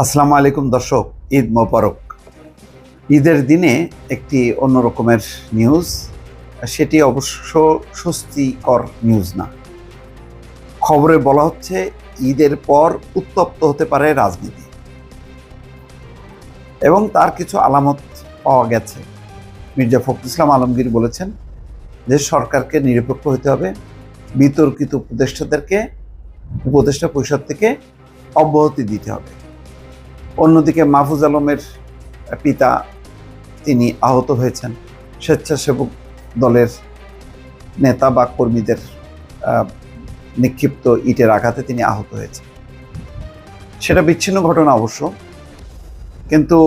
আসসালামু আলাইকুম দর্শক, ঈদ মোবারক। ঈদের দিনে একটি অন্য রকমের নিউজ, সেটি অবশ্য স্বস্তিকর নিউজ না। খবরে বলা হচ্ছে, ঈদের পর উত্তপ্ত হতে পারে রাজনীতি। এবং তার কিছু আলামত পাওয়া গেছে। মির্জা ফখরুল ইসলাম আলমগীর বলেছেন, যে সরকারকে নিরপেক্ষ হতে হবে, বিতর্কিত উপদেষ্টাদেরকে, উপদেষ্টা পরিষদ থেকে অব্যাহতি দিতে হবে। অন্যদিকে মাহফুজ আলমের পিতা তিনি আহত হয়েছেন। স্বেচ্ছাসেবক দলের নেতা বা কর্মীদের নিক্ষিপ্ত ইটের আঘাতে তিনি আহত হয়েছেন। সেটা বিচ্ছিন্ন ঘটনা অবশ্য, কিন্তু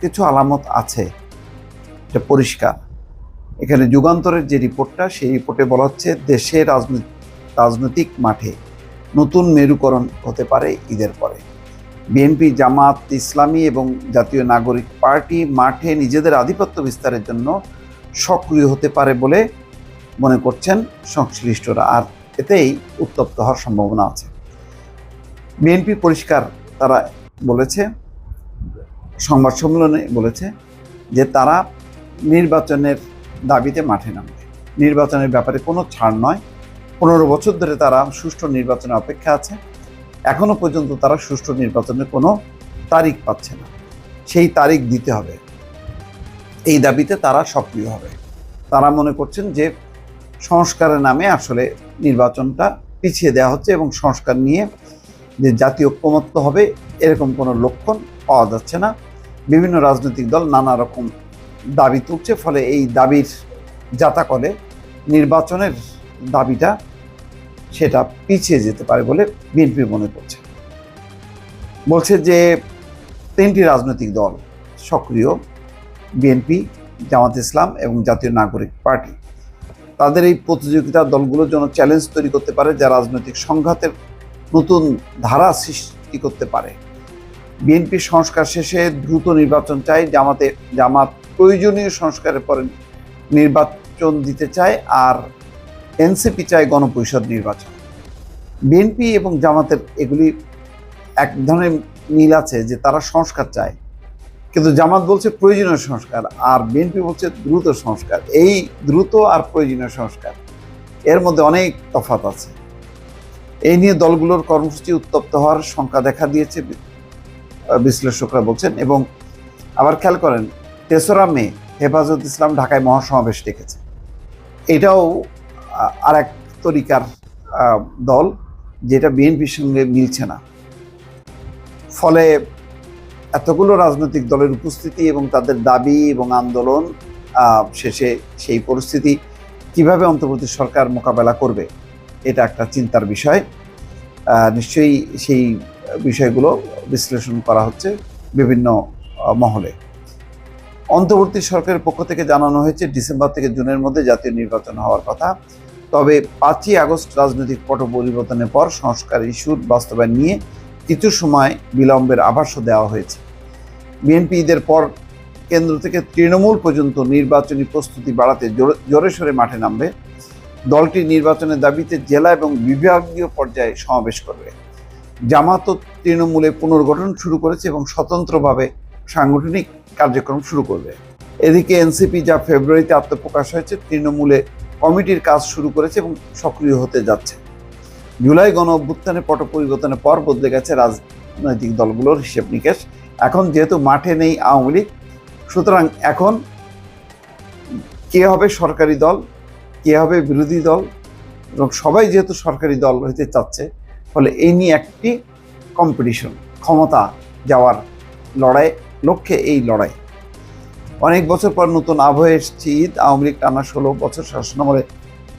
কিছু আলামত আছে। এটা পরিষ্কার। এখানে যুগান্তরের যে রিপোর্টটা, সেই রিপোর্টে বলা হচ্ছে দেশের রাজনৈতিক মাঠে নতুন মেরুকরণ হতে পারে ঈদের পরে। বিএনপি, জামাত, ইসলামী এবং জাতীয় নাগরিক পার্টি মাঠে নিজেদের আধিপত্য বিস্তারের জন্য সক্রিয় হতে পারে বলে মনে করছেন সংশ্লিষ্টরা। আর এতেই উত্তপ্ত হওয়ার সম্ভাবনা আছে। বিএনপি পরিষ্কার তারা বলেছে, সংবাদ সম্মেলনে বলেছে যে তারা নির্বাচনের দাবিতে মাঠে নামবে। নির্বাচনের ব্যাপারে কোনো ছাড় নয়। পনেরো বছর ধরে তারা সুষ্ঠু নির্বাচনের অপেক্ষা আছে। এখনও পর্যন্ত তারা সুষ্ঠু নির্বাচনের কোনো তারিখ পাচ্ছে না। সেই তারিখ দিতে হবে। এই দাবিতে তারা সক্রিয় হবে। তারা মনে করছেন যে সংস্কারের নামে আসলে নির্বাচনটা পিছিয়ে দেওয়া হচ্ছে এবং সংস্কার নিয়ে যে জাতীয় ঐক্যমত্য হবে, এরকম কোনো লক্ষণ পাওয়া যাচ্ছে না। বিভিন্ন রাজনৈতিক দল নানা রকম দাবি তুলছে, ফলে এই দাবির জাতাকলে নির্বাচনের দাবিটা সেটা পিছিয়ে যেতে পারে বলে বিএনপি মনে করছে। বলছে যে তিনটি রাজনৈতিক দল সক্রিয়, বিএনপি, জামাত ইসলাম এবং জাতীয় নাগরিক পার্টি। তাদের এই প্রতিযোগিতা দলগুলোর জন্য চ্যালেঞ্জ তৈরি করতে পারে, যা রাজনৈতিক সংঘাতের নতুন ধারা সৃষ্টি করতে পারে। বিএনপি সংস্কার শেষে দ্রুত নির্বাচন চায়, জামাতে, জামাত প্রয়োজনীয় সংস্কারের পরে নির্বাচন দিতে চায়, আর এনসিপি চায় গণপরিষদ নির্বাচন। বিএনপি এবং জামাতের এগুলি এক ধরনের মিল আছে যে তারা সংস্কার চায়। কিন্তু জামাত বলছে প্রয়োজনীয় সংস্কার আর বিএনপি বলছে দ্রুত সংস্কার। এই দ্রুত আর প্রয়োজনীয় সংস্কার, এর মধ্যে অনেক তফাৎ আছে। এই নিয়ে দলগুলোর কর্মসূচি উত্তপ্ত হওয়ার শঙ্কা দেখা দিয়েছে বিশ্লেষকরা বলছেন এবং আবার খেয়াল করেন, তেসরা মে হেফাজত ইসলাম ঢাকায় মহাসমাবেশ ডেকেছে। এটাও আর এক তরিকার দল যেটা বিএনপির সঙ্গে মিলছে না। ফলে এতগুলো রাজনৈতিক দলের উপস্থিতি এবং তাদের দাবি এবং আন্দোলন শেষে সেই পরিস্থিতি কীভাবে অন্তর্বর্তী সরকার মোকাবেলা করবে, এটা একটা চিন্তার বিষয়। নিশ্চয়ই সেই বিষয়গুলো বিশ্লেষণ করা হচ্ছে বিভিন্ন মহলে। অন্তর্বর্তী সরকারের পক্ষ থেকে জানানো হয়েছে, ডিসেম্বর থেকে জুনের মধ্যে জাতীয় নির্বাচন হওয়ার কথা। তবে পাঁচই আগস্ট রাজনৈতিক পট পরিবর্তনের পর সংস্কার ইস্যুর বাস্তবায়ন নিয়ে কিছু সময় বিলম্বের আভাসও দেওয়া হয়েছে। বিএনপি ঈদের পর কেন্দ্র থেকে তৃণমূল পর্যন্ত নির্বাচনী প্রস্তুতি বাড়াতে জোরে- সোরে মাঠে নামবে। দলটি নির্বাচনের দাবিতে জেলা এবং বিভাগীয় পর্যায়ে সমাবেশ করবে। জামাত ও তৃণমূলে পুনর্গঠন শুরু করেছে এবং স্বতন্ত্রভাবে সাংগঠনিক কার্যক্রম শুরু করবে। এদিকে এনসিপি যা ফেব্রুয়ারিতে আত্মপ্রকাশ হয়েছে, তৃণমূলে কমিটির কাজ শুরু করেছে এবং সক্রিয় হতে যাচ্ছে। জুলাই গণ অভ্যুত্থানের পট পরিবর্তনের পর বদলে গেছে রাজনৈতিক দলগুলোর হিসেব নিকেশ। এখন যেহেতু মাঠে নেই আওয়ামী লীগ, সুতরাং এখন কে হবে সরকারি দল, কে হবে বিরোধী দল, এবং সবাই যেহেতু সরকারি দল হতে চাচ্ছে, ফলে এই নিয়ে একটি কম্পিটিশন ক্ষমতা যাওয়ার লড়াই, লক্ষ্যে এই লড়াই। অনেক বছর পর নতুন আবহে এসছে ঈদ আওয়ামী লীগ টানা ষোলো বছর শাসনামলে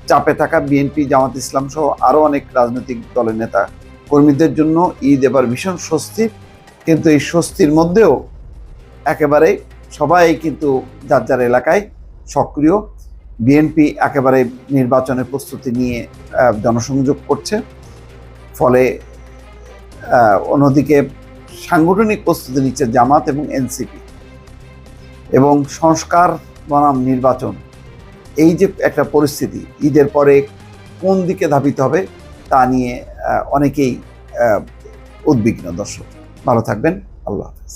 চাপে থাকা বিএনপি, জামাত ইসলাম সহ আরও অনেক রাজনৈতিক দলের নেতা কর্মীদের জন্য ঈদ এবার ভীষণ স্বস্তির। কিন্তু এই স্বস্তির মধ্যেও একেবারে সবাই কিন্তু যার যার এলাকায় সক্রিয়। বিএনপি একেবারে নির্বাচনের প্রস্তুতি নিয়ে জনসংযোগ করছে। ফলে অন্যদিকে সাংগঠনিক প্রস্তুতি নিচ্ছে জামাত এবং এনসিপি। এবং সংস্কার বনাম নির্বাচন। এই যে একটা পরিস্থিতি, ঈদের পরে কোন দিকে ধাবিত হবে তা নিয়ে অনেকেই উদ্বিগ্ন। দর্শক, ভালো থাকবেন। আল্লাহ হাফেজ।